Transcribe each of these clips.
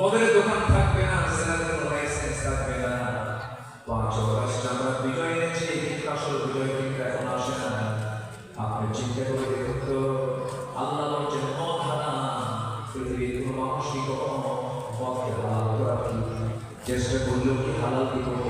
মদের দোকান থাকবে না সেলারের কোনো লাইসেন্স থাকবে না। পাঁচ অগস্ট আমরা বিজয় এনেছি কিন্তু আসল বিজয় কিন্তু এখন আসে না। আপনি চিন্তা করে দেখুন তো, আল্লাহ বলছেন মদ হারাম। পৃথিবীর কোনো মানুষই কখনো মদকে হালাল করা কি চেষ্টা করলেও কি হালাল কি করতে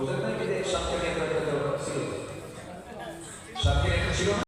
বুঝলেন না কি যে সাতক্ষীরা একটা ছিল সাতক্ষীরা একটা ছিল না?